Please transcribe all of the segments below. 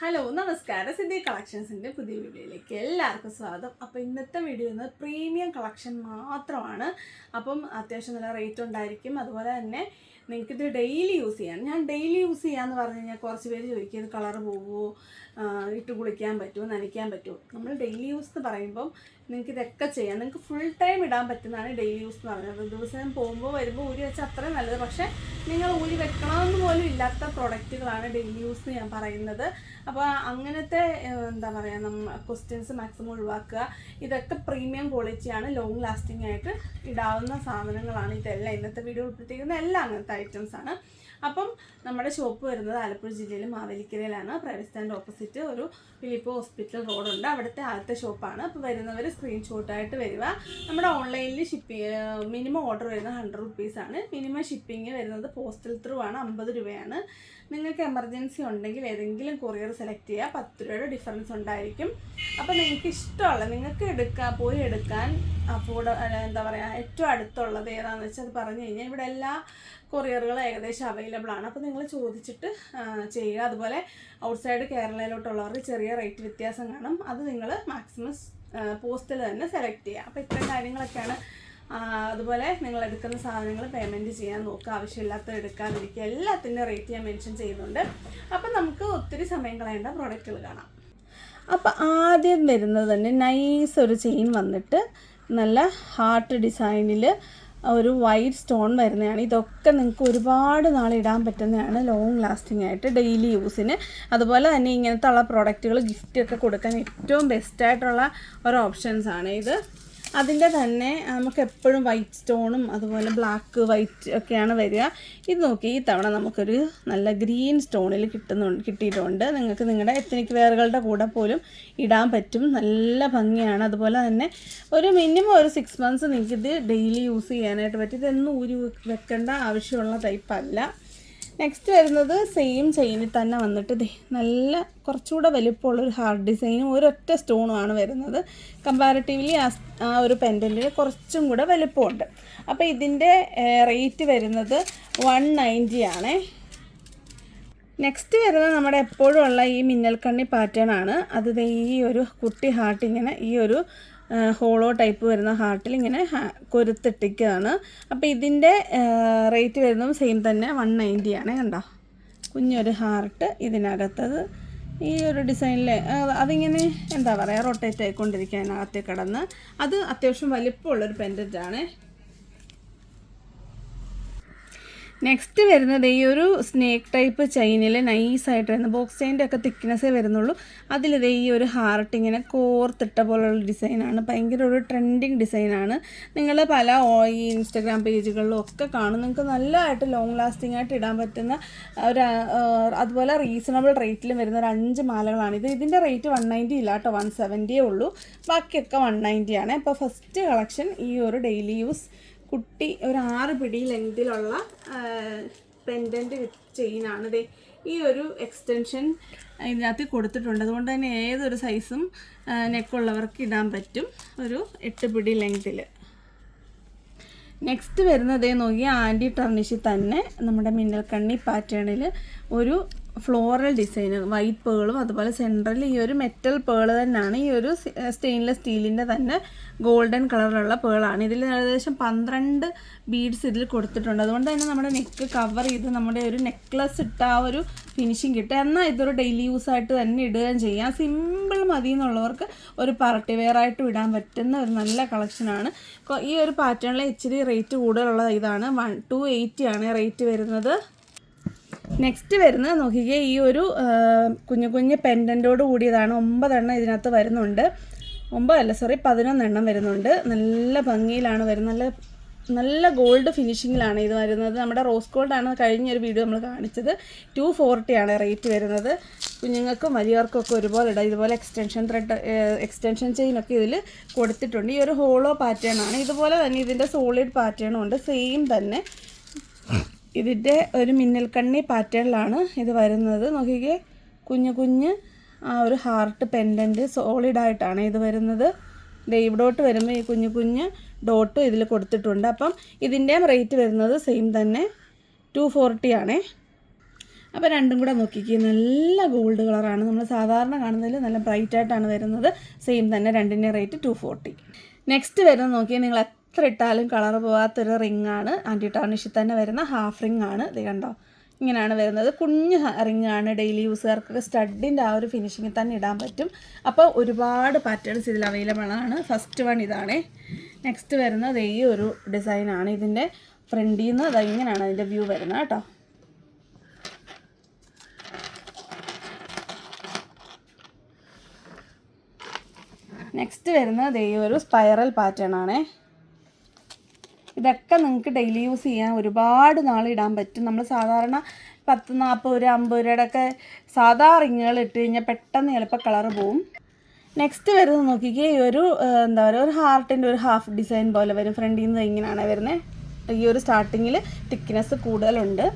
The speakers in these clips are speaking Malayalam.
ഹലോ നമസ്കാരം. സിന്ധി കളക്ഷൻസിന്റെ പുതിയ വീഡിയോയിലേക്ക് എല്ലാവർക്കും സ്വാഗതം. അപ്പോൾ ഇന്നത്തെ വീഡിയോ എന്ന് പ്രീമിയം കളക്ഷൻ മാത്രമാണ്. അപ്പം അത്യാവശ്യം നല്ല റേറ്റ് ഉണ്ടായിരിക്കും. അതുപോലെ തന്നെ നിങ്ങൾക്കിത് ഡെയിലി യൂസ് ചെയ്യാൻ ഞാൻ ഡെയിലി യൂസ് ചെയ്യാമെന്ന് പറഞ്ഞു കഴിഞ്ഞാൽ കുറച്ച് പേര് ചോദിക്കും ഇത് കളർ പോവുമോ? ഇട്ട് കുളിക്കാൻ പറ്റുമോ നനയ്ക്കാൻ പറ്റുമോ. നമ്മൾ ഡെയിലി യൂസ് എന്ന് പറയുമ്പം നിങ്ങൾക്ക് ഇതൊക്കെ ചെയ്യാം. നിങ്ങൾക്ക് ഫുൾ ടൈം ഇടാൻ പറ്റുന്നതാണ് ഡെയിലി യൂസ് എന്ന് പറയുന്നത്. ദിവസം പോകുമ്പോൾ വരുമ്പോൾ ഊരി വെച്ചാൽ അത്രയും നല്ലത്. പക്ഷേ നിങ്ങൾ ഊരി വെക്കണമെന്ന് പോലും ഇല്ലാത്ത പ്രൊഡക്റ്റുകളാണ് ഡെയിലി യൂസ് എന്ന് ഞാൻ പറയുന്നത്. അപ്പോൾ അങ്ങനത്തെ എന്താ പറയുക നമ്മ ക്വസ്റ്റ്യൻസ് മാക്സിമം ഒഴിവാക്കുക. ഇതൊക്കെ പ്രീമിയം ക്വാളിറ്റിയാണ് ലോങ് ലാസ്റ്റിംഗ് ആയിട്ട് ഇടാവുന്ന സാധനങ്ങളാണ് ഇതെല്ലാം. ഇന്നത്തെ വീഡിയോ ഉൾപ്പെടുത്തിയിരിക്കുന്ന എല്ലാം അങ്ങനത്തെ ഐറ്റംസ് ആണ്. അപ്പം നമ്മുടെ ഷോപ്പ് വരുന്നത് ആലപ്പുഴ ജില്ലയിൽ മാവേലിക്കരയിലാണ്. പ്രൈവറ്റ് സ്റ്റാൻഡ് ഓപ്പോസിറ്റ് ഒരു ഫിലിപ്പ് ഹോസ്പിറ്റൽ റോഡുണ്ട്. അവിടുത്തെ ആദ്യത്തെ ഷോപ്പാണ്. അപ്പോൾ വരുന്നവർ സ്ക്രീൻഷോട്ടായിട്ട് വരിക. നമ്മുടെ ഓൺലൈനിൽ ഷിപ്പിംഗ് മിനിമം ഓർഡർ വരുന്നത് ഹൺഡ്രഡ് റുപ്പീസാണ് മിനിമം ഷിപ്പിംഗ് വരുന്നത് പോസ്റ്റൽ ത്രൂ ആണ് അമ്പത് രൂപയാണ്. നിങ്ങൾക്ക് എമർജൻസി ഉണ്ടെങ്കിൽ ഏതെങ്കിലും കൊറിയർ സെലക്ട് ചെയ്യുക. പത്ത് രൂപയുടെ ഡിഫറൻസ് ഉണ്ടായിരിക്കും. അപ്പോൾ നിങ്ങൾക്ക് ഇഷ്ടമുള്ള നിങ്ങൾക്ക് എടുക്കാൻ പോയി എടുക്കാൻ അഫോർഡ് എന്താ പറയുക ഏറ്റവും അടുത്തുള്ളത് ഏതാണെന്ന് വെച്ചാൽ അത് പറഞ്ഞു കഴിഞ്ഞാൽ ഇവിടെ എല്ലാ കൊറിയറുകളും ഏകദേശം അവൈലബിൾ ആണ്. അപ്പോൾ നിങ്ങൾ ചോദിച്ചിട്ട് ചെയ്യുക. അതുപോലെ ഔട്ട്സൈഡ് കേരളയിലോട്ടുള്ളവർക്ക് ചെറിയ റേറ്റ് വ്യത്യാസം കാണും. അത് നിങ്ങൾ മാക്സിമം പോസ്റ്റിൽ തന്നെ സെലക്ട് ചെയ്യുക. അപ്പോൾ ഇത്രയും കാര്യങ്ങളൊക്കെയാണ് അതുപോലെ നിങ്ങൾ എടുക്കുന്ന സാധനങ്ങൾ പേയ്മെന്റ് ചെയ്യാൻ നോക്കുക. ആവശ്യമില്ലാത്ത എടുക്കാതിരിക്കുക. എല്ലാത്തിന്റെ റേറ്റ് ഞാൻ മെൻഷൻ ചെയ്യുന്നുണ്ട്. അപ്പം നമുക്ക് ഒത്തിരി സമയം കളയേണ്ട പ്രോഡക്റ്റുകൾ കാണാം. അപ്പോൾ ആദ്യം വരുന്നത് തന്നെ നൈസ് ഒരു ചെയിൻ വന്നിട്ട് നല്ല ഹാർട്ട് ഡിസൈനിൽ ഒരു വൈറ്റ് സ്റ്റോൺ വരുന്നതാണ്. ഇതൊക്കെ നിങ്ങൾക്ക് ഒരുപാട് നാൾ ഇടാൻ പറ്റുന്നതാണ് ലോങ് ലാസ്റ്റിംഗ് ആയിട്ട് ഡെയിലി യൂസിന് അതുപോലെ തന്നെ ഇങ്ങനത്തെ ഉള്ള പ്രോഡക്റ്റുകൾ ഗിഫ്റ്റൊക്കെ കൊടുക്കാൻ ഏറ്റവും ബെസ്റ്റായിട്ടുള്ള ഒരു ഓപ്ഷൻസാണ് ഇത്. അതിന്റെ തന്നെ നമുക്ക് എപ്പോഴും വൈറ്റ് സ്റ്റോണും അതുപോലെ ബ്ലാക്ക് വൈറ്റ് ഒക്കെയാണ് വരിക. ഇത് നോക്കി ഈ തവണ നമുക്കൊരു നല്ല ഗ്രീൻ സ്റ്റോണിൽ കിട്ടുന്നുണ്ട് കിട്ടിയിട്ടുണ്ട്. നിങ്ങൾക്ക് നിങ്ങളുടെ എത്തനിക് വേറുകളുടെ കൂടെ പോലും ഇടാൻ പറ്റും. നല്ല ഭംഗിയാണ്. അതുപോലെ തന്നെ ഒരു മിനിമം ഒരു സിക്സ് മന്ത്സ് നിങ്ങൾക്കിത് ഡെയിലി യൂസ് ചെയ്യാനായിട്ട് പറ്റും. ഇതൊന്നും ഊരി വെക്കേണ്ട ആവശ്യമുള്ള ടൈപ്പല്ല നെക്സ്റ്റ് വരുന്നത് സെയിം ചെയിനിൽ തന്നെ വന്നിട്ട് ദേ നല്ല കുറച്ചുകൂടെ വലിപ്പമുള്ളൊരു ഹാർഡ് ഡിസൈനും ഒരൊറ്റ സ്റ്റോണുമാണ് വരുന്നത്. കമ്പാരിറ്റീവ്ലി ആ ഒരു പെൻഡന്റിന് കുറച്ചും കൂടെ വലിപ്പമുണ്ട്. അപ്പോൾ ഇതിന്റെ റേറ്റ് വരുന്നത് വൺ നയന്റി ആണേ. നെക്സ്റ്റ് വരുന്നത് നമ്മുടെ എപ്പോഴും ഉള്ള ഈ മിന്നൽക്കണ്ണി പാറ്റേൺ ആണ്. അത് ഈ ഒരു കുട്ടി ഹാർട്ടിങ്ങനെ ഈ ഒരു ഹോളോ ടൈപ്പ് വരുന്ന ഹാർട്ടിൽ ഇങ്ങനെ കൊരുത്തിട്ടിക്കുകയാണ് അപ്പോൾ ഇതിന്റെ റേറ്റ് വരുന്നതും സെയിം തന്നെ വൺ നയന്റി ആണ് കണ്ടോ? കുഞ്ഞൊരു ഹാർട്ട് ഇതിനകത്തത്. ഈ ഒരു ഡിസൈനിൽ അതിങ്ങനെ എന്താ പറയുക റൊട്ടേറ്റ് ആയിക്കൊണ്ടിരിക്കുക അതിനകത്ത് കിടന്ന്. അത് അത്യാവശ്യം വലിപ്പമുള്ളൊരു പെൻഡന്റ് ആണ്. നെക്സ്റ്റ് വരുന്നത് ഈ ഒരു സ്നേക്ക് ടൈപ്പ് ചെയിനിൽ നൈസായിട്ട് വരുന്ന ബോക്സ് ചെയിന്റെ ഒക്കെ തിക്നെസ്സേ വരുന്നുള്ളൂ. അതിലിത് ഈ ഒരു ഹാർട്ട് ഇങ്ങനെ കോർത്തിട്ട പോലുള്ള ഡിസൈനാണ് ഭയങ്കര ഒരു ട്രെൻഡിങ് ഡിസൈനാണ് നിങ്ങൾ പല ഈ ഇൻസ്റ്റഗ്രാം പേജുകളിലും ഒക്കെ കാണും. നിങ്ങൾക്ക് നല്ലതായിട്ട് ലോങ് ലാസ്റ്റിംഗ് ആയിട്ട് ഇടാൻ പറ്റുന്ന ഒരു അതുപോലെ റീസണബിൾ റേറ്റിലും വരുന്ന ഒരു അഞ്ച് മാലകളാണ്. ഇത് ഇതിന്റെ റേറ്റ് വൺ നയന്റി ഇല്ല കേട്ടോ. വൺ സെവന്റിയേ ഉള്ളൂ. ബാക്കിയൊക്കെ വൺ നയന്റി ആണ്. അപ്പോൾ ഫസ്റ്റ് കളക്ഷൻ ഈ ഒരു ഡെയിലി യൂസ് കുട്ടി ഒരു ആറ് പിടി ലെങ്തിലുള്ള പെൻഡന്റ് വിത്ത് ചെയിനാണ് ദേ ഈ ഒരു എക്സ്റ്റൻഷൻ ഇതിനകത്ത് കൊടുത്തിട്ടുണ്ട്. അതുകൊണ്ട് തന്നെ ഏതൊരു സൈസും നെക്കുള്ളവർക്ക് ഇടാൻ പറ്റും ഒരു എട്ട് പിടി ലെങ്തിൽ നെക്സ്റ്റ് വരുന്നത് നോക്കി ആന്റി ടർണിഷിൽ തന്നെ നമ്മുടെ മിന്നൽ കണ്ണി പാറ്റേണിൽ ഒരു ഫ്ലോറൽ ഡിസൈൻ വൈറ്റ് പേളും അതുപോലെ സെൻട്രൽ ഈ ഒരു മെറ്റൽ പേൾ തന്നെയാണ്. ഈ ഒരു സ്റ്റെയിൻലെസ് സ്റ്റീലിന്റെ തന്നെ ഗോൾഡൻ കളറിലുള്ള പേളാണ്. ഇതിൽ ഏകദേശം പന്ത്രണ്ട് ബീഡ്സ് ഇതിൽ കൊടുത്തിട്ടുണ്ട്. അതുകൊണ്ട് തന്നെ നമ്മുടെ നെക്ക് കവർ ചെയ്ത് നമ്മുടെ ഒരു നെക്ലസ് ഇട്ട ആ ഒരു ഫിനിഷിങ് കിട്ടുക എന്നാൽ ഇതൊരു ഡെയിലി യൂസ് ആയിട്ട് തന്നെ ഇടുകയും ചെയ്യാം. സിമ്പിൾ മതി എന്നുള്ളവർക്ക് ഒരു പാർട്ടി വെയർ ആയിട്ട് ഇടാൻ പറ്റുന്ന ഒരു നല്ല കളക്ഷനാണ്. ഈ ഒരു പാറ്റേണിൽ ഇച്ചിരി റേറ്റ് കൂടുതലുള്ള ഇതാണ്. വൺ ടു എയ്റ്റി ആണ് റേറ്റ് വരുന്നത്. നെക്സ്റ്റ് വരുന്നത് നോക്കിക്കേ ഈ ഒരു കുഞ്ഞു കുഞ്ഞു പെൻഡന്റോട് കൂടിയതാണ്. ഒമ്പതെണ്ണം ഇതിനകത്ത് വരുന്നുണ്ട്. ഒമ്പതല്ല സോറി പതിനൊന്നെണ്ണം വരുന്നുണ്ട്. നല്ല ഭംഗിയിലാണ് വരുന്നത്. നല്ല നല്ല ഗോൾഡ് ഫിനിഷിങ്ങിലാണ് ഇത് വരുന്നത്. നമ്മുടെ റോസ് ഗോൾഡാണ് കഴിഞ്ഞ ഒരു വീഡിയോ നമ്മൾ കാണിച്ചത്. ടു ആണ് റേറ്റ് വരുന്നത്. കുഞ്ഞുങ്ങൾക്കും വലിയവർക്കും ഒക്കെ ഒരുപോലെ ഇടാം. ഇതുപോലെ എക്സ്റ്റൻഷൻ ത്രെഡ് എക്സ്റ്റൻഷൻ ചെയിനൊക്കെ ഇതിൽ കൊടുത്തിട്ടുണ്ട്. ഈ ഒരു ഹോളോ പാറ്റേൺ ആണ്. ഇതുപോലെ തന്നെ ഇതിന്റെ സോളിഡ് പാറ്റേണും ഉണ്ട്. സെയിം തന്നെ. ഇതിന്റെ ഒരു മിന്നൽക്കണ്ണി പാറ്റേണിലാണ് ഇത് വരുന്നത്. നോക്കിക്കേ കുഞ്ഞു കുഞ്ഞ് ആ ഒരു ഹാർട്ട് പെൻഡന്റ് സോളിഡായിട്ടാണ് ഇത് വരുന്നത്. ഇവിടോട്ട് വരുമ്പോൾ ഈ കുഞ്ഞു കുഞ്ഞ് ഡോട്ടും ഇതിൽ കൊടുത്തിട്ടുണ്ട്. അപ്പം ഇതിന്റെയും റേറ്റ് വരുന്നത് സെയിം തന്നെ ടു ഫോർട്ടി ആണേ. അപ്പോൾ രണ്ടും കൂടെ നോക്കിക്കേ നല്ല ഗോൾഡ് കളറാണ് നമ്മൾ സാധാരണ കാണുന്നതിൽ നല്ല ബ്രൈറ്റ് ആയിട്ടാണ് വരുന്നത്. സെയിം തന്നെ രണ്ടിന്റെ റേറ്റ് ടു ഫോർട്ടി നെക്സ്റ്റ് വരുന്നത് നോക്കിയാൽ നിങ്ങൾ എത്ര ഇട്ടാലും കളർ പോകാത്തൊരു റിംഗ് ആണ്. ആന്റി ടാർണിഷിൽ തന്നെ വരുന്ന ഹാഫ് റിംഗ് ആണ്. ഇത് കണ്ടോ? ഇങ്ങനെയാണ് വരുന്നത്. കുഞ്ഞ് റിംഗ് ആണ് ഡെയിലി യൂസുകാർക്കൊക്കെ സ്റ്റഡിന്റെ ആ ഒരു ഫിനിഷിങ്ങിൽ തന്നെ ഇടാൻ പറ്റും. അപ്പോൾ ഒരുപാട് പാറ്റേൺസ് ഇതിൽ അവൈലബിൾ ആണ്. ഫസ്റ്റ് വൺ ഇതാണ്. നെക്സ്റ്റ് വരുന്നത് ഈ ഒരു ഡിസൈനാണ് ഇതിന്റെ ഫ്രണ്ടിൽ നിന്ന് അത് ഇങ്ങനെയാണ് അതിന്റെ വ്യൂ വരുന്നത് കേട്ടോ. നെക്സ്റ്റ് വരുന്നത് ഈ ഒരു സ്പൈറൽ പാറ്റേൺ ആണേ. ഇതൊക്കെ നിങ്ങൾക്ക് ഡെയിലി യൂസ് ചെയ്യാൻ ഒരുപാട് നാൾ ഇടാൻ പറ്റും. നമ്മൾ സാധാരണ പത്ത് നാൽപ്പത് രൂപ അമ്പത് രൂപയുടെ ഒക്കെ സാധാ റിങ്ങുകൾ ഇട്ട് കഴിഞ്ഞാൽ പെട്ടെന്ന് ചിലപ്പോൾ കളർ പോവും. നെക്സ്റ്റ് വരുന്നത് നോക്കിക്കേ ഈ ഒരു എന്താ പറയുക ഒരു ഹാർട്ടിന്റെ ഒരു ഹാഫ് ഡിസൈൻ പോലെ വരും. ഫ്രണ്ടിൽ നിന്ന് ഇങ്ങനെയാണ് വരുന്നത് ഈ ഒരു സ്റ്റാർട്ടിങ്ങിൽ തിക്നെസ് കൂടുതലുണ്ട്.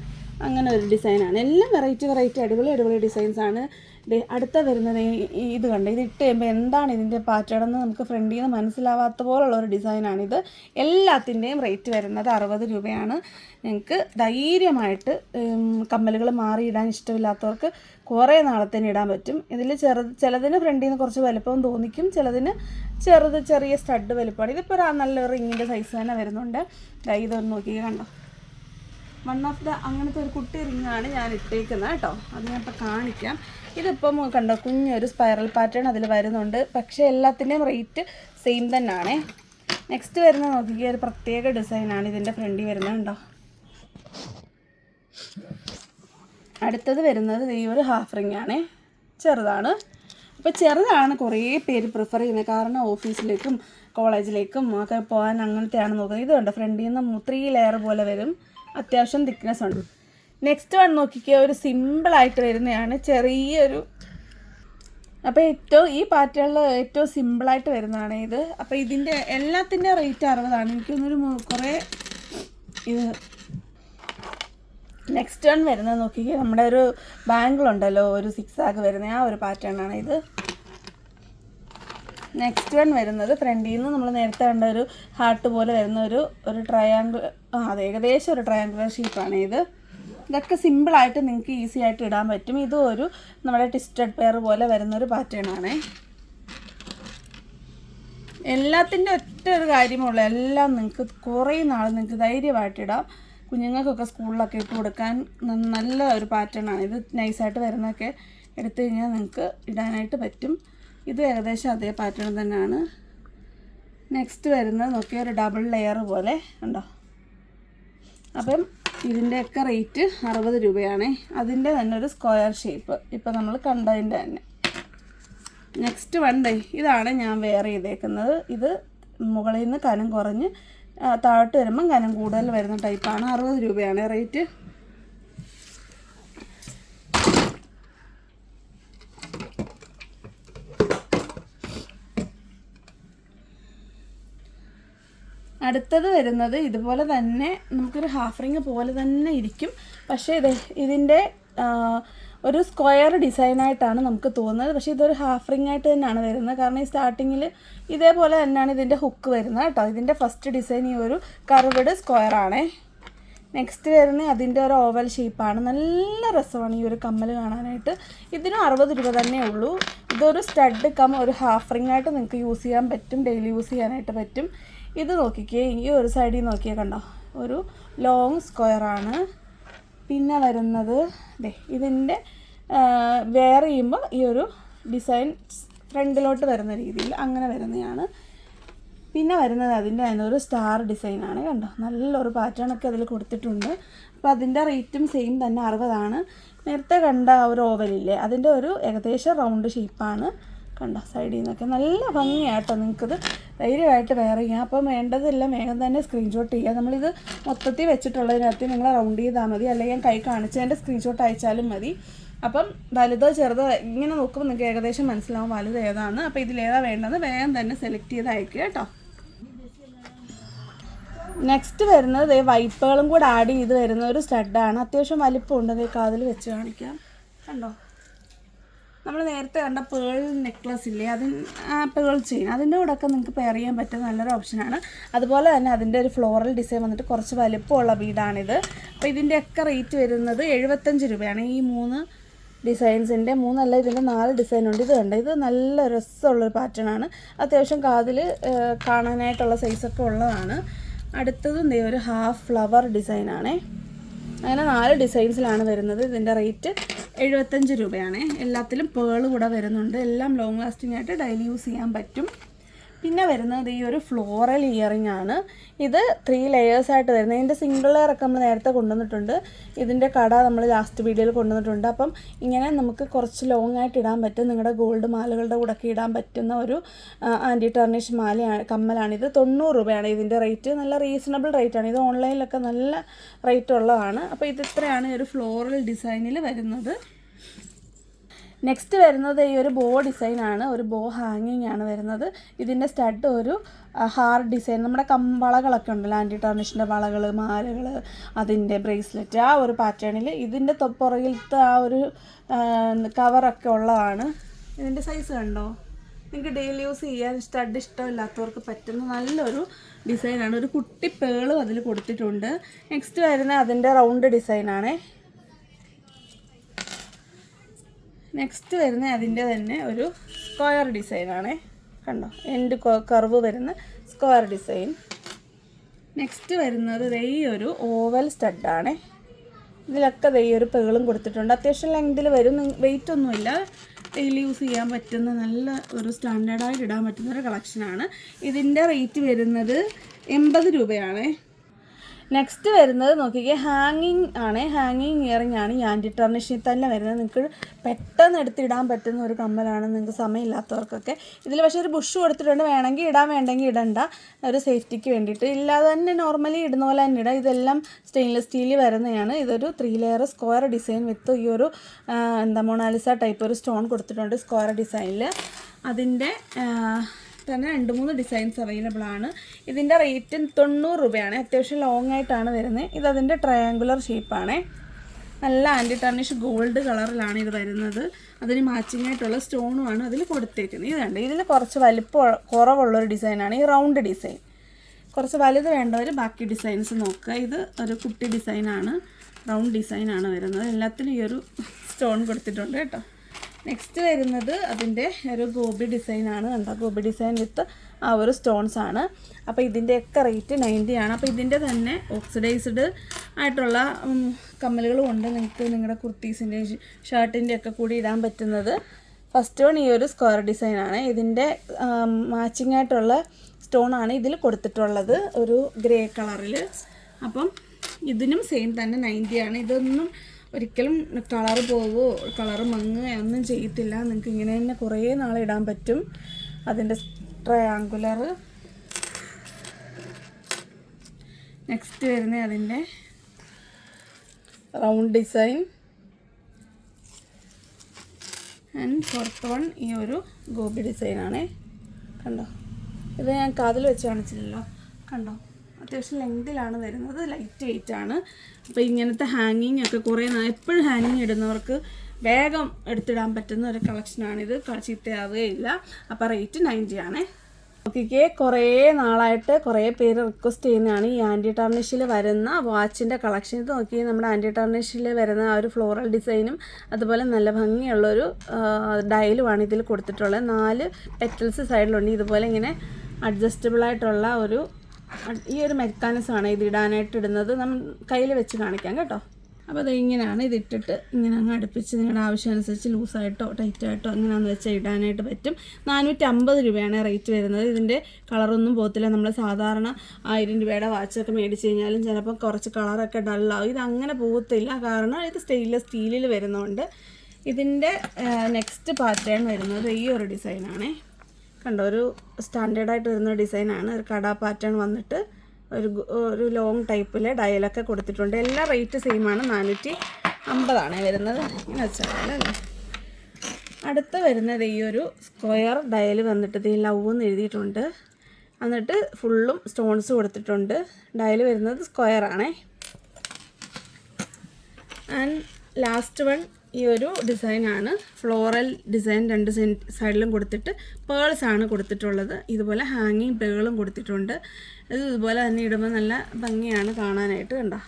അങ്ങനെ ഒരു ഡിസൈനാണ് എല്ലാം വെറൈറ്റി വെറൈറ്റി അടിപൊളി അടിപൊളി ഡിസൈൻസാണ് അടുത്ത വരുന്നത് ഇത് കണ്ട്. ഇത് ഇട്ട് കഴിയുമ്പോൾ എന്താണ് ഇതിന്റെ പാറ്റേൺ എന്ന് നമുക്ക് ഫ്രണ്ടിൽ നിന്ന് മനസ്സിലാവാത്ത പോലുള്ള ഒരു ഡിസൈനാണിത് എല്ലാത്തിന്റെയും റേറ്റ് വരുന്നത് അറുപത് രൂപയാണ്. ഞങ്ങൾക്ക് ധൈര്യമായിട്ട് കമ്മലുകൾ മാറിയിടാൻ ഇഷ്ടമില്ലാത്തവർക്ക് കുറേ നാളത്തേന് ഇടാൻ പറ്റും. ഇതിൽ ചെറു ചിലതിന് ഫ്രണ്ടിൽ നിന്ന് കുറച്ച് വലുപ്പം തോന്നിക്കും. ചിലതിന് ചെറുത് ചെറിയ സ്റ്റഡ് വലുപ്പമാണ്. ഇതിപ്പോൾ ഒരു നല്ലൊരു റിങ്ങിന്റെ സൈസ് തന്നെ വരുന്നുണ്ട്. ഇതൊന്ന് നോക്കി കണ്ടോ? വൺ ഓഫ് ദ അങ്ങനത്തെ ഒരു കുട്ടി റിങ്ങാണ് ഞാൻ ഇട്ടേക്കുന്നത് കേട്ടോ. അത് ഞാൻ ഇപ്പോൾ കാണിക്കാം. ഇതിപ്പം കണ്ടോ കുഞ്ഞൊരു സ്പൈറൽ പാറ്റേൺ അതിൽ വരുന്നുണ്ട്. പക്ഷേ എല്ലാത്തിന്റെയും റേറ്റ് സെയിം തന്നെയാണ് നെക്സ്റ്റ് വരുന്ന നോക്കിക്കുക ഒരു പ്രത്യേക ഡിസൈനാണ് ഇതിന്റെ ഫ്രണ്ടിൽ വരുന്നുണ്ടോ അടുത്തത് വരുന്നത് ഈ ഒരു ഹാഫ് റിംഗ് ആണ്. ചെറുതാണ്. അപ്പോൾ ചെറുതാണ് കുറേ പേര് പ്രിഫർ ചെയ്യുന്നത്. കാരണം ഓഫീസിലേക്കും കോളേജിലേക്കും ഒക്കെ പോകാൻ അങ്ങനത്തെയാണ് നോക്കുന്നത്. ഇത് കണ്ടോ ഫ്രണ്ടിൽ നിന്ന് ത്രീ ലെയർ പോലെ വരും. അത്യാവശ്യം തിക്നെസ് ഉണ്ട്. നെക്സ്റ്റ് വൺ നോക്കിക്കുക ഒരു സിമ്പിളായിട്ട് വരുന്നതാണ്. ചെറിയൊരു അപ്പോൾ ഏറ്റവും ഈ പാറ്റേണിൽ ഏറ്റവും സിമ്പിളായിട്ട് വരുന്നതാണ് ഇത്. അപ്പോൾ ഇതിന്റെ എല്ലാത്തിന്റെ റേറ്റ് അറുപതാണ്. എനിക്കൊന്നൊരു കുറേ ഇത്. നെക്സ്റ്റ് വൺ വരുന്നത് നോക്കിക്കേ നമ്മുടെ ഒരു ബാങ്കിളുണ്ടല്ലോ ഒരു സിക്സ് ആഗ് വരുന്ന ആ ഒരു പാറ്റേൺ ആണ് ഇത്. നെക്സ്റ്റ് വൺ വരുന്നത് ഫ്രണ്ടിൽ നിന്ന് നമ്മൾ നേരത്തെ കണ്ട ഒരു ഹാർട്ട് പോലെ വരുന്ന ഒരു ഒരു ട്രയാങ്കിൾ അത് ഏകദേശം ഒരു ട്രയാങ്കുലർ ഷേപ്പാണ് ഇത്. ഇതൊക്കെ സിമ്പിളായിട്ട് നിങ്ങൾക്ക് ഈസി ആയിട്ട് ഇടാൻ പറ്റും. ഇതും ഒരു നമ്മുടെ ട്വിസ്റ്റഡ് പെയർ പോലെ വരുന്ന ഒരു പാറ്റേൺ ആണേ. എല്ലാത്തിന്റെ ഒറ്റ ഒരു കാര്യമുള്ളൂ എല്ലാം നിങ്ങൾക്ക് കുറേ നാൾ നിങ്ങൾക്ക് ധൈര്യമായിട്ട് ഇടാം. കുഞ്ഞുങ്ങൾക്കൊക്കെ സ്കൂളിലൊക്കെ ഇട്ട് കൊടുക്കാൻ നല്ല ഒരു പാറ്റേൺ ആണ്. ഇത് നൈസായിട്ട് വരുന്നതൊക്കെ എടുത്തു കഴിഞ്ഞാൽ നിങ്ങൾക്ക് ഇടാനായിട്ട് പറ്റും. ഇത് ഏകദേശം അതേ പാറ്റേൺ തന്നെയാണ്. നെക്സ്റ്റ് വരുന്നത് നോക്കിയ ഒരു ഡബിൾ ലെയർ പോലെ ഉണ്ടോ? അപ്പം ഇതിന്റെയൊക്കെ റേറ്റ് അറുപത് രൂപയാണ്. അതിന്റെ തന്നെ ഒരു സ്ക്വയർ ഷേപ്പ് ഇപ്പം നമ്മൾ കണ്ടതിന്റെ തന്നെ. നെക്സ്റ്റ് ദേ ഇതാണ് ഞാൻ വെയർ ചെയ്തേക്കുന്നത്. ഇത് മുകളിൽ നിന്ന് കനം കുറഞ്ഞ് താഴോട്ട് വരുമ്പം കനം കൂടുതൽ വരുന്ന ടൈപ്പാണ് അറുപത് രൂപയാണ് റേറ്റ് അടുത്തത് വരുന്നത് ഇതുപോലെ തന്നെ നമുക്കൊരു ഹാഫ് റിങ് പോലെ തന്നെ ഇരിക്കും. പക്ഷേ ഇത് ഇതിന്റെ ഒരു സ്ക്വയർ ഡിസൈനായിട്ടാണ് നമുക്ക് തോന്നുന്നത്. പക്ഷേ ഇതൊരു ഹാഫ് റിങ് ആയിട്ട് തന്നെയാണ് വരുന്നത്. കാരണം ഈ സ്റ്റാർട്ടിങ്ങിൽ ഇതേപോലെ തന്നെയാണ് ഇതിന്റെ ഹുക്ക് വരുന്നത് കേട്ടോ. ഇതിന്റെ ഫസ്റ്റ് ഡിസൈൻ ഈ ഒരു കർവ്ഡ് സ്ക്വയർ ആണേ. നെക്സ്റ്റ് വരുന്നത് അതിന്റെ ഒരു ഓവൽ ഷേപ്പാണ് നല്ല രസമാണ് ഈ ഒരു കമ്മൽ കാണാനായിട്ട്. ഇതിനും അറുപത് രൂപ തന്നെ ഉള്ളൂ. ഇതൊരു സ്റ്റഡ് കം ഒരു ഹാഫ് റിംഗ് ആയിട്ട് നിങ്ങൾക്ക് യൂസ് ചെയ്യാൻ പറ്റും. ഡെയിലി യൂസ് ചെയ്യാനായിട്ട് പറ്റും. ഇത് നോക്കിക്കേ ഈ ഒരു സൈഡിൽ നോക്കിയാൽ കണ്ടോ? ഒരു ലോങ് സ്ക്വയറാണ് പിന്നെ വരുന്നത് ദേ ഇതിന്റെ വെയർ ചെയ്യുമ്പോൾ ഈ ഒരു ഡിസൈൻ ഫ്രണ്ടിലോട്ട് വരുന്ന രീതിയിൽ അങ്ങനെ വരുന്നതാണ്. പിന്നെ വരുന്നത് അതിന്റെ അതിനൊരു സ്റ്റാർ ഡിസൈനാണ് കണ്ടോ? നല്ലൊരു പാറ്റേണൊക്കെ അതിൽ കൊടുത്തിട്ടുണ്ട്. അപ്പോൾ അതിന്റെ റേറ്റും സെയിം തന്നെ അറുപതാണ്. നേരത്തെ കണ്ട ആ ഒരു ഓവലില്ലേ അതിന്റെ ഒരു ഏകദേശം റൗണ്ട് ഷേപ്പാണ് കണ്ടോ സൈഡിൽ നിന്നൊക്കെ. നല്ല ഭംഗിയാട്ടോ നിങ്ങൾക്കത്. ധൈര്യമായിട്ട് വെയർ ചെയ്യാം. അപ്പം വേണ്ടതെല്ലാം വേഗം തന്നെ സ്ക്രീൻഷോട്ട് ചെയ്യുക നമ്മളിത് മൊത്തത്തിൽ വെച്ചിട്ടുള്ളതിനകത്ത് നിങ്ങൾ റൗണ്ട് ചെയ്താൽ മതി. അല്ലെങ്കിൽ ഞാൻ കൈ കാണിച്ചതിന്റെ സ്ക്രീൻഷോട്ട് അയച്ചാലും മതി. അപ്പം വലുതോ ചെറുതോ ഇങ്ങനെ നോക്കുമ്പോൾ നിങ്ങൾക്ക് ഏകദേശം മനസ്സിലാവും വലുത് ഏതാണ്. അപ്പോൾ ഇതിലേതാ വേണ്ടത് വേഗം തന്നെ സെലക്ട് ചെയ്ത് അയക്കുക കേട്ടോ. നെക്സ്റ്റ് വരുന്നത് വൈപ്പുകളും കൂടെ ആഡ് ചെയ്ത് വരുന്ന ഒരു സ്റ്റഡാണ് അത്യാവശ്യം വലിപ്പമുണ്ട്. കാതിൽ വെച്ച് കാണിക്കാം. കണ്ടോ? നമ്മൾ നേരത്തെ കണ്ട പേൾ നെക്ലസ് ഇല്ലേ അതിന് പേൾ ചെയിൻ അതിന്റെ കൂടെ ഒക്കെ നിങ്ങൾക്ക് പെയർ ചെയ്യാൻ പറ്റുന്ന നല്ലൊരു ഓപ്ഷനാണ് അതുപോലെ തന്നെ അതിന്റെ ഒരു ഫ്ലോറൽ ഡിസൈൻ വന്നിട്ട് കുറച്ച് വലിപ്പമുള്ള ബീഡാണിത് അപ്പോൾ ഇതിന്റെയൊക്കെ റേറ്റ് വരുന്നത് എഴുപത്തഞ്ച് രൂപയാണ്. ഈ മൂന്ന് ഡിസൈൻസിന്റെ മൂന്നല്ല ഇതിന്റെ നാല് ഡിസൈൻ ഉണ്ട്. ഇത് കണ്ട? ഇത് നല്ല രസമുള്ളൊരു പാറ്റേൺ ആണ്. അത്യാവശ്യം കാതിൽ കാണാനായിട്ടുള്ള സൈസൊക്കെ ഉള്ളതാണ്. അടുത്തതും ഒരു ഹാഫ് ഫ്ലവർ ഡിസൈനാണേ അങ്ങനെ നാല് ഡിസൈൻസിലാണ് വരുന്നത്. ഇതിന്റെ റേറ്റ് എഴുപത്തഞ്ച് രൂപയാണ്. എല്ലാത്തിലും പേൾ കൂടെ വരുന്നുണ്ട്. എല്ലാം ലോങ് ലാസ്റ്റിംഗ് ആയിട്ട് ഡെയിലി യൂസ് ചെയ്യാൻ പറ്റും. പിന്നെ വരുന്നത് ഈ ഒരു ഫ്ലോറൽ ഇയറിംഗ് ആണ്. ഇത് ത്രീ ലെയേഴ്സ് ആയിട്ട് വരുന്നത്. ഇതിന്റെ സിംഗിൾ ലെയർ ഒക്കെ നമ്മൾ നേരത്തെ കൊണ്ടുവന്നിട്ടുണ്ട്. ഇതിന്റെ കട നമ്മൾ ലാസ്റ്റ് വീഡിയോയിൽ കൊണ്ടുവന്നിട്ടുണ്ട്. അപ്പം ഇങ്ങനെ നമുക്ക് കുറച്ച് ലോങ് ആയിട്ട് ഇടാൻ പറ്റും. നിങ്ങളുടെ ഗോൾഡ് മാലകളുടെ കൂടെ ഒക്കെ ഇടാൻ പറ്റുന്ന ഒരു ആന്റി ടർണിഷ് മാലയാണ് കമ്മലാണിത് തൊണ്ണൂറ് രൂപയാണ് ഇതിന്റെ റേറ്റ് നല്ല റീസണബിൾ റേറ്റ് ആണ്. ഇത് ഓൺലൈനിലൊക്കെ നല്ല റേറ്റ് ഉള്ളതാണ്. അപ്പോൾ ഇത് ഇത്രയാണ് ഒരു ഫ്ലോറൽ ഡിസൈനിൽ വരുന്നത്. നെക്സ്റ്റ് വരുന്നത് ഈ ഒരു ബോ ഡിസൈനാണ് ഒരു ബോ ഹാങ്ങിങ് ആണ് വരുന്നത്. ഇതിന്റെ സ്റ്റഡ് ഒരു ഹാർഡ് ഡിസൈൻ നമ്മുടെ കമ്പളകളൊക്കെ ഉണ്ടല്ലോ. ആന്റി ടർണിഷിന്റെ വളകൾ മാലകൾ അതിന്റെ ബ്രേസ്ലെറ്റ് ആ ഒരു പാറ്റേണിൽ ഇതിന്റെ പുറകിലത്തെ ആ ഒരു കവറൊക്കെ ഉള്ളതാണ്. ഇതിന്റെ സൈസ് കണ്ടോ? നിങ്ങൾക്ക് ഡെയിലി യൂസ് ചെയ്യാൻ സ്റ്റഡ് ഇഷ്ടമില്ലാത്തവർക്ക് പറ്റുന്ന നല്ലൊരു ഡിസൈനാണ് ഒരു കുട്ടി പേളും അതിൽ കൊടുത്തിട്ടുണ്ട്. നെക്സ്റ്റ് വരുന്ന അതിന്റെ റൗണ്ട് ഡിസൈനാണേ നെക്സ്റ്റ് വരുന്ന അതിന്റെ തന്നെ ഒരു സ്ക്വയർ ഡിസൈനാണേ കണ്ടോ? എൻഡ് കർവ് വരുന്ന സ്ക്വയർ ഡിസൈൻ നെക്സ്റ്റ് വരുന്നത് ദൈ ഒരു ഓവൽ സ്റ്റഡാണേ ഇതിലൊക്കെ ദൈ ഒരു പേളും കൊടുത്തിട്ടുണ്ട്. അത്യാവശ്യം ലെങ്തിൽ വരും. വെയിറ്റ് ഒന്നുമില്ല. ഡെയിലി യൂസ് ചെയ്യാൻ പറ്റുന്ന നല്ല ഒരു സ്റ്റാൻഡേർഡായിട്ട് ഇടാൻ പറ്റുന്ന ഒരു കളക്ഷനാണ് ഇതിന്റെ റേറ്റ് വരുന്നത് എൺപത് രൂപയാണേ. നെക്സ്റ്റ് വരുന്നത് നോക്കിക്കേ ഹാങ്ങിങ് ആണ്. ഹാങ്ങിങ് ഇയറിംഗ് ആണ്. ഈ ആന്റി ടർണിഷിൽ തന്നെ വരുന്നത്. നിങ്ങൾക്ക് പെട്ടെന്ന് എടുത്തിടാൻ പറ്റുന്ന ഒരു കമ്മലാണ്. നിങ്ങൾക്ക് സമയമില്ലാത്തവർക്കൊക്കെ. ഇതിൽ പക്ഷേ ഒരു ബുഷ് കൊടുത്തിട്ടുണ്ട്. വേണമെങ്കിൽ ഇടാൻ വേണ്ടെങ്കിൽ ഇടണ്ട. ഒരു സേഫ്റ്റിക്ക് വേണ്ടിയിട്ട്. ഇല്ലാതെ തന്നെ നോർമലി ഇടുന്ന പോലെ തന്നെ ഇടാം. ഇതെല്ലാം സ്റ്റെയിൻലെസ് സ്റ്റീൽ വരുന്നതാണ്. ഇതൊരു three layer square design with ഈ ഒരു എന്താ മൊണാലിസ ടൈപ്പ് ഒരു സ്റ്റോൺ കൊടുത്തിട്ടുണ്ട് സ്ക്വയർ ഡിസൈനിൽ അതിന്റെ തന്നെ രണ്ട് മൂന്ന് ഡിസൈൻസ് അവൈലബിൾ ആണ്. ഇതിന്റെ റേറ്റ് തൊണ്ണൂറ് രൂപയാണ്. അത്യാവശ്യം ലോങ് ആയിട്ടാണ് വരുന്നത്. ഇത് അതിന്റെ ട്രയാങ്കുലർ ഷേപ്പാണേ നല്ല ആന്റി ടർണിഷ് ഗോൾഡ് കളറിലാണ് ഇത് വരുന്നത്. അതിന് മാച്ചിങ് ആയിട്ടുള്ള സ്റ്റോണുമാണ് അതിൽ കൊടുത്തേക്കുന്നത്. ഇത് കണ്ട്? ഇതിൽ കുറച്ച് വലിപ്പം കുറവുള്ളൊരു ഡിസൈനാണ് ഈ റൗണ്ട് ഡിസൈൻ കുറച്ച് വലുത് വേണ്ടവർ ബാക്കി ഡിസൈൻസ് നോക്കുക. ഇത് ഒരു കുട്ടി ഡിസൈനാണ് റൗണ്ട് ഡിസൈനാണ് വരുന്നത്. എല്ലാത്തിനും ഈ ഒരു സ്റ്റോൺ കൊടുത്തിട്ടുണ്ട് കേട്ടോ. നെക്സ്റ്റ് വരുന്നത് അതിന്റെ ഒരു ഗോബി ഡിസൈനാണ് കണ്ടോ? ഗോബി ഡിസൈൻ വിത്ത് ആ ഒരു സ്റ്റോൺസ് ആണ്. അപ്പോൾ ഇതിന്റെയൊക്കെ റേറ്റ് നയന്റി ആണ്. അപ്പോൾ ഇതിന്റെ തന്നെ ഓക്സിഡൈസ്ഡ് ആയിട്ടുള്ള കമ്മലുകളും ഉണ്ട് നിങ്ങൾക്ക് നിങ്ങളുടെ കുർത്തീസിന്റെയും ഷർട്ടിന്റെ ഒക്കെ കൂടി ഇടാൻ പറ്റുന്നത്. ഫസ്റ്റ് വൺ ഈ ഒരു സ്ക്വയർ ഡിസൈനാണ് ഇതിന്റെ മാച്ചിങ് ആയിട്ടുള്ള സ്റ്റോണാണ് ഇതിൽ കൊടുത്തിട്ടുള്ളത്. ഒരു ഗ്രേ കളറിൽ അപ്പം ഇതിനും സെയിം തന്നെ 90 ആണ്. ഇതൊന്നും ഒരിക്കലും കളർ പോവോ കളർ മങ്ങുകയോ ഒന്നും ചെയ്യത്തില്ല. നിങ്ങൾക്ക് ഇങ്ങനെ തന്നെ കുറേ നാളെ ഇടാൻ പറ്റും. അതിന്റെ ട്രയാങ്കുലർ നെക്സ്റ്റ് വരുന്ന അതിന്റെ round design and fourth one ഈ ഒരു ഗോപി ഡിസൈനാണേ കണ്ടോ? ഇത് ഞാൻ കാതിൽ വെച്ച് കാണിച്ചില്ലല്ലോ. കണ്ടോ? അത്യാവശ്യം ലെങ്തിലാണ് വരുന്നത്. ലൈറ്റ് വെയിറ്റ് ആണ്. അപ്പോൾ ഇങ്ങനത്തെ ഹാങ്ങിങ് ഒക്കെ കുറേ എപ്പോഴും ഹാങ്ങിങ് ഇടുന്നവർക്ക് വേഗം എടുത്തിടാൻ പറ്റുന്ന ഒരു കളക്ഷനാണിത് ചീത്തയാവുകയില്ല അപ്പോൾ റേറ്റ് നയന്റി ആണേ. ഓക്കെ കുറേ നാളായിട്ട് കുറേ പേര് റിക്വസ്റ്റ് ചെയ്യുന്നതാണ് ഈ ആന്റി ടർണിഷിൽ വരുന്ന വാച്ചിന്റെ കളക്ഷൻ ഇത് നോക്കി നമ്മുടെ ആന്റി ടർണിഷിൽ വരുന്ന ആ ഒരു ഫ്ലോറൽ ഡിസൈനും അതുപോലെ നല്ല ഭംഗിയുള്ളൊരു ഡയലുമാണ് ഇതിൽ കൊടുത്തിട്ടുള്ളത്. നാല് പെറ്റൽസ് സൈഡിലുണ്ട് ഇതുപോലെ ഇങ്ങനെ അഡ്ജസ്റ്റബിൾ ആയിട്ടുള്ള ഒരു ഈ ഒരു മെക്കാനിസമാണ് ഇത് ഇടാനായിട്ട് ഇടുന്നത്. നമ്മൾ കയ്യിൽ വെച്ച് കാണിക്കാം കേട്ടോ. അപ്പോൾ അത് ഇങ്ങനെയാണ് ഇത് ഇട്ടിട്ട് ഇങ്ങനെ അങ്ങ് അടുപ്പിച്ച് നിങ്ങളുടെ ആവശ്യമനുസരിച്ച് ലൂസായിട്ടോ ടൈറ്റായിട്ടോ അങ്ങനെയാണെന്ന് വെച്ചാൽ ഇടാനായിട്ട് പറ്റും. നാനൂറ്റി അമ്പത് രൂപയാണ് റേറ്റ് വരുന്നത്. ഇതിന്റെ കളറൊന്നും പോകത്തില്ല. നമ്മൾ സാധാരണ ആയിരം രൂപയുടെ വാച്ചൊക്കെ മേടിച്ച് കഴിഞ്ഞാലും ചിലപ്പോൾ കുറച്ച് കളറൊക്കെ ഡള്ളാവും. ഇത് അങ്ങനെ പോകത്തില്ല. കാരണം ഇത് സ്റ്റെയിൻലെസ് സ്റ്റീലിൽ വരുന്നതുകൊണ്ട് ഇതിന്റെ നെക്സ്റ്റ് പാറ്റേൺ വരുന്നത് ഈ ഒരു ഡിസൈനാണേ. കണ്ടോ ഒരു സ്റ്റാൻഡേർഡായിട്ട് വരുന്ന ഡിസൈനാണ്. ഒരു കട പാറ്റേൺ വന്നിട്ട് ഒരു ഒരു ലോങ് ടൈപ്പിൽ ഡയലൊക്കെ കൊടുത്തിട്ടുണ്ട്. എല്ലാ റേറ്റ് സെയിമാണ് നാനൂറ്റി അമ്പതാണ് വരുന്നത്. ഇങ്ങനെ വെച്ചാൽ അടുത്ത് വരുന്നത് ഈ ഒരു സ്ക്വയർ ഡയൽ വന്നിട്ട് ഇത് ലവ് എന്ന് എഴുതിയിട്ടുണ്ട്. എന്നിട്ട് ഫുള്ളും സ്റ്റോൺസ് കൊടുത്തിട്ടുണ്ട്. ഡയൽ വരുന്നത് സ്ക്വയർ ആണേ. ആൻഡ് ലാസ്റ്റ് വൺ ഈ ഒരു ഡിസൈനാണ് ഫ്ലോറൽ ഡിസൈൻ രണ്ട് സൈഡിലും കൊടുത്തിട്ട് പേൾസ് ആണ് കൊടുത്തിട്ടുള്ളത്. ഇതുപോലെ ഹാങ്ങിങ് പേളും കൊടുത്തിട്ടുണ്ട്. ഇത് ഇതുപോലെ തന്നെ ഇടുമ്പോൾ നല്ല ഭംഗിയാണ് കാണാനായിട്ട് കണ്ടോ?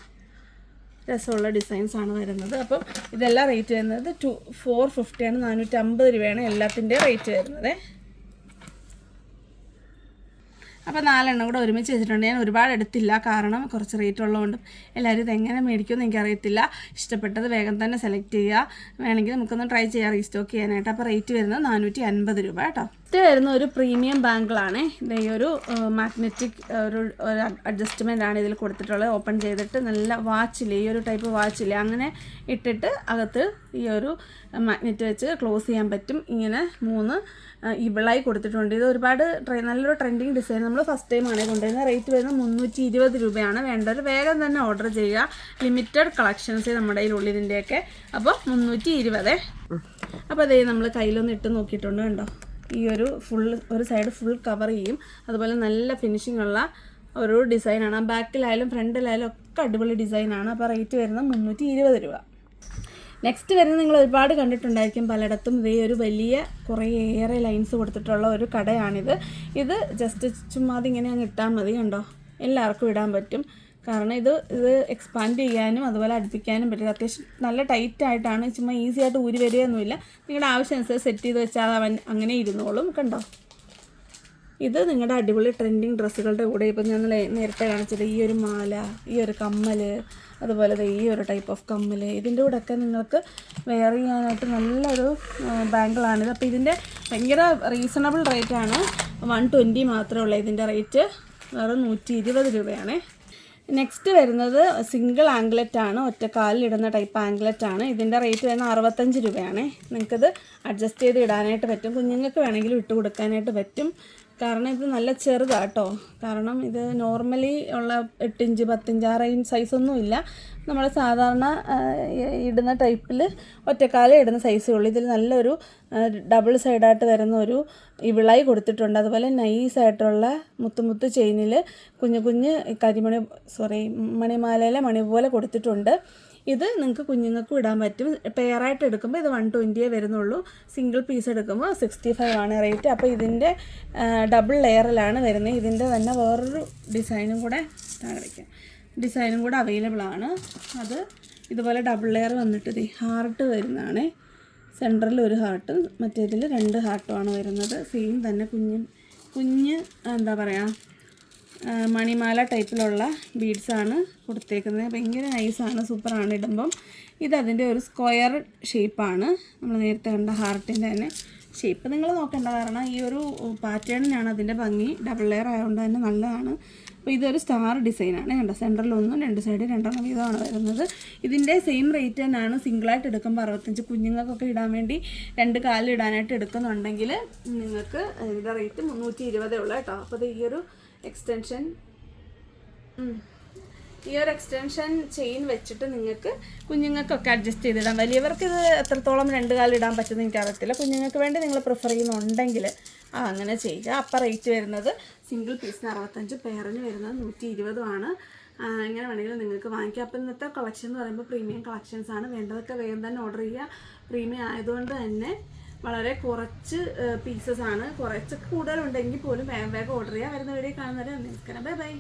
രസമുള്ള ഡിസൈൻസ് ആണ് വരുന്നത്. അപ്പം ഇതെല്ലാം റേറ്റ് വരുന്നത് ടു ഫോർ ഫിഫ്റ്റിയാണ് നാനൂറ്റമ്പത് രൂപയാണ് എല്ലാത്തിന്റെയും റേറ്റ് വരുന്നത്. അപ്പോൾ നാലെണ്ണം കൂടെ ഒരുമിച്ച് വെച്ചിട്ടുണ്ട്. ഞാൻ ഒരുപാട് എടുത്തില്ല. കാരണം കുറച്ച് റേറ്റ് ഉള്ളതുകൊണ്ടും എല്ലാവരും ഇതെങ്ങനെ മേടിക്കുമെന്ന് എനിക്കറിയത്തില്ല. ഇഷ്ടപ്പെട്ടത് വേഗം തന്നെ സെലക്ട് ചെയ്യുക. വേണമെങ്കിൽ നമുക്കൊന്ന് ട്രൈ ചെയ്യാം. റീസ്റ്റോക്ക് ചെയ്യാനായിട്ട്. അപ്പോൾ റേറ്റ് വരുന്നത് നാനൂറ്റി അൻപത് രൂപ കേട്ടോ. ഇത് വരുന്ന ഒരു പ്രീമിയം ബാങ്കിളാണ് ഇത് ഈ ഒരു മാഗ്നറ്റിക് ഒരു ഒരു അഡ്ജസ്റ്റ്മെന്റ് ആണ് ഇതിൽ കൊടുത്തിട്ടുള്ളത്. ഓപ്പൺ ചെയ്തിട്ട് നല്ല വാച്ചില്ലേ ഈ ഒരു ടൈപ്പ് വാച്ചില്ലേ അങ്ങനെ ഇട്ടിട്ട് അകത്ത് ഈ ഒരു മാഗ്നറ്റ് വെച്ച് ക്ലോസ് ചെയ്യാൻ പറ്റും. ഇങ്ങനെ മൂന്ന് ഇവിളായി കൊടുത്തിട്ടുണ്ട്. ഇത് ഒരുപാട് ട്രെ നല്ലൊരു ട്രെൻഡിങ് ഡിസൈൻ നമ്മൾ ഫസ്റ്റ് ടൈം ആണ് കൊണ്ടുവരുന്നത്. റേറ്റ് വരുന്നത് മുന്നൂറ്റി ഇരുപത് രൂപയാണ്. വേണ്ടവർ വേഗം തന്നെ ഓർഡർ ചെയ്യുക. ലിമിറ്റഡ് കളക്ഷൻസ് നമ്മുടെ കയ്യിലുള്ളൂ ഇതിന്റെയൊക്കെ അപ്പോൾ മുന്നൂറ്റി ഇരുപത് അപ്പോൾ അതേ നമ്മൾ കയ്യിലൊന്ന് ഇട്ട് നോക്കിയിട്ടുണ്ട് കണ്ടോ? ഈ ഒരു ഫുൾ ഒരു സൈഡ് ഫുൾ കവർ ചെയ്യും. അതുപോലെ നല്ല ഫിനിഷിംഗ് ഉള്ള ഒരു ഡിസൈനാണ് ബാക്കിലായാലും ഫ്രണ്ടിലായാലും ഒക്കെ അടിപൊളി ഡിസൈനാണ് അപ്പോൾ റേറ്റ് വരുന്നത് മുന്നൂറ്റി ഇരുപത് രൂപ. നെക്സ്റ്റ് വരുന്നത് നിങ്ങൾ ഒരുപാട് കണ്ടിട്ടുണ്ടായിരിക്കും പലയിടത്തും. ഇതേ ഒരു വലിയ കുറേയേറെ ലൈൻസ് കൊടുത്തിട്ടുള്ള ഒരു കടയാണിത്. ഇത് ജസ്റ്റ് ചുമ്മാതെ ഇങ്ങനെ അങ്ങ് ഇട്ടാൽ മതി കണ്ടോ? എല്ലാവർക്കും ഇടാൻ പറ്റും. കാരണം ഇത് ഇത് എക്സ്പാൻഡ് ചെയ്യാനും അതുപോലെ അടുപ്പിക്കാനും പറ്റും അത്യാവശ്യം നല്ല ടൈറ്റ് ആയിട്ടാണ് ചുമ്മാ ഈസി ആയിട്ട് ഊരി വരികയൊന്നുമില്ല. നിങ്ങളുടെ ആവശ്യം അനുസരിച്ച് സെറ്റ് ചെയ്ത് വെച്ചാൽ അവൻ അങ്ങനെ ഇരുന്നോളും കണ്ടോ? ഇത് നിങ്ങളുടെ അടിപൊളി ട്രെൻഡിങ് ഡ്രസ്സുകളുടെ കൂടെ ഇപ്പം ഞാൻ നേരത്തെ കാണിച്ചത് ഈ ഒരു മാല ഈ ഒരു കമ്മൽ അതുപോലെ ഈ ഒരു ടൈപ്പ് ഓഫ് കമ്മൽ. ഇതിന്റെ കൂടെ ഒക്കെ നിങ്ങൾക്ക് വെയർ ചെയ്യാനായിട്ട് നല്ലൊരു ബാങ്കിളാണിത് അപ്പോൾ ഇതിന്റെ ഭയങ്കര റീസണബിൾ റേറ്റാണ് വൺ ട്വന്റി മാത്രമേ ഉള്ളൂ ഇതിന്റെ റേറ്റ് വെറും നൂറ്റി ഇരുപത് രൂപയാണേ. നെക്സ്റ്റ് വരുന്നത് സിംഗിൾ ആംഗ്ലറ്റ് ആണ്. ഒറ്റക്കാലിലിടുന്ന ടൈപ്പ് ആംഗ്ലറ്റ് ആണ്. ഇതിന്റെ റേറ്റ് വരുന്നത് അറുപത്തഞ്ച് രൂപയാണ്. നിങ്ങൾക്കത് അഡ്ജസ്റ്റ് ചെയ്ത് ഇടാനായിട്ട് പറ്റും. കുഞ്ഞുങ്ങൾക്ക് വേണമെങ്കിലും ഇട്ട് കൊടുക്കാനായിട്ട് പറ്റും. കാരണം ഇത് നല്ല ചെറുതാട്ടോ കാരണം ഇത് നോർമലി ഉള്ള എട്ടിഞ്ച് പത്തിഞ്ച് ആ റേഞ്ച് സൈസൊന്നും ഇല്ല. നമ്മൾ സാധാരണ ഇടുന്ന ടൈപ്പിൽ ഒറ്റക്കാലം ഇടുന്ന സൈസേ ഉള്ളൂ. ഇതിൽ നല്ലൊരു ഡബിൾ സൈഡായിട്ട് വരുന്ന ഒരു ഇവിളായി കൊടുത്തിട്ടുണ്ട്. അതുപോലെ നൈസായിട്ടുള്ള മുത്തുമുത്ത് ചെയിനിൽ കുഞ്ഞു കുഞ്ഞ് കരിമണി സോറി മണിമാലയിലെ മണി പോലെ കൊടുത്തിട്ടുണ്ട്. ഇത് നിങ്ങൾക്ക് കുഞ്ഞുങ്ങൾക്ക് ഇടാൻ പറ്റും. പെയറായിട്ട് എടുക്കുമ്പോൾ ഇത് വൺ ട്വന്റിയേ വരുന്നുള്ളൂ. സിംഗിൾ പീസ് എടുക്കുമ്പോൾ സിക്സ്റ്റി ഫൈവ് ആണ് റേറ്റ് അപ്പോൾ ഇതിന്റെ ഡബിൾ ലെയറിലാണ് വരുന്നത് ഇതിന്റെ തന്നെ വേറൊരു ഡിസൈനും കൂടെ താഴെ വയ്ക്കാം ഡിസൈനും കൂടെ അവൈലബിൾ ആണ്. അത് ഇതുപോലെ ഡബിൾ ലെയർ വന്നിട്ട് ഇത് ഹാർട്ട് വരുന്നതാണ്. സെന്ററിൽ ഒരു ഹാർട്ടും മറ്റേതിൽ രണ്ട് ഹാർട്ടുമാണ് വരുന്നത്. സെയിം തന്നെ കുഞ്ഞ് കുഞ്ഞ് എന്താ പറയുക മണിമാല ടൈപ്പിലുള്ള ബീഡ്സാണ് കൊടുത്തേക്കുന്നത്. ഭയങ്കര നൈസാണ് സൂപ്പറാണ് ഇടുമ്പം. ഇതതിന്റെ ഒരു സ്ക്വയർ ഷേപ്പാണ്. നമ്മൾ നേരത്തെ കണ്ട ഹാർട്ടിന്റെ തന്നെ ഷേപ്പ്. നിങ്ങൾ നോക്കേണ്ട കാരണം ഈ ഒരു പാറ്റേണിനാണ് അതിന്റെ ഭംഗി. ഡബിൾ ലെയർ ആയതുകൊണ്ട് തന്നെ നല്ലതാണ്. അപ്പോൾ ഇതൊരു സ്റ്റാർ ഡിസൈനാണ്. കണ്ടോ സെന്ററിൽ ഒന്നും രണ്ട് സൈഡ് രണ്ടെണ്ണം വീതമാണ് വരുന്നത്. ഇതിന്റെ സെയിം റേറ്റ് തന്നെയാണ് സിംഗിളായിട്ട് എടുക്കുമ്പോൾ അറുപത്തഞ്ച്. കുഞ്ഞുങ്ങൾക്കൊക്കെ ഇടാൻ വേണ്ടി രണ്ട് കാലിൽ ഇടാനായിട്ട് എടുക്കുന്നുണ്ടെങ്കിൽ നിങ്ങൾക്ക് ഇതിന്റെ റേറ്റ് മുന്നൂറ്റി ഇരുപതേ ഉള്ളൂ കേട്ടോ. അപ്പോൾ ഈ ഒരു എക്സ്റ്റൻഷൻ ഈ ഒരു എക്സ്റ്റൻഷൻ ചെയിൻ വെച്ചിട്ട് നിങ്ങൾക്ക് കുഞ്ഞുങ്ങൾക്കൊക്കെ അഡ്ജസ്റ്റ് ചെയ്തിടാം. വലിയവർക്ക് ഇത് എത്രത്തോളം രണ്ട് കാലം ഇടാൻ പറ്റുമെന്ന് എനിക്ക് അറിയത്തില്ല കുഞ്ഞുങ്ങൾക്ക് വേണ്ടി നിങ്ങൾ പ്രിഫർ ചെയ്യുന്നുണ്ടെങ്കിൽ ആ അങ്ങനെ ചെയ്യുക. അപ്പം റേറ്റ് വരുന്നത് സിംഗിൾ പീസിന് അറുപത്തഞ്ച് പെയറിന് വരുന്നത് നൂറ്റി ഇരുപതുമാണ് ഇങ്ങനെ വേണമെങ്കിൽ നിങ്ങൾക്ക് വാങ്ങിക്കാം. അപ്പം ഇന്നത്തെ കളക്ഷൻ എന്ന് പറയുമ്പോൾ പ്രീമിയം കളക്ഷൻസ് ആണ്. വേണ്ടതൊക്കെ വേഗം തന്നെ ഓർഡർ ചെയ്യുക. പ്രീമിയം ആയതുകൊണ്ട് തന്നെ വളരെ കുറച്ച് പീസസ് ആണ്. കുറച്ച് കൂടുതലുണ്ടെങ്കിൽ പോലും വേഗം വേഗം ഓർഡർ ചെയ്യാം വരുന്ന വീഡിയോ കാണുന്നവരെ നമസ്കാരം ബൈ ബൈ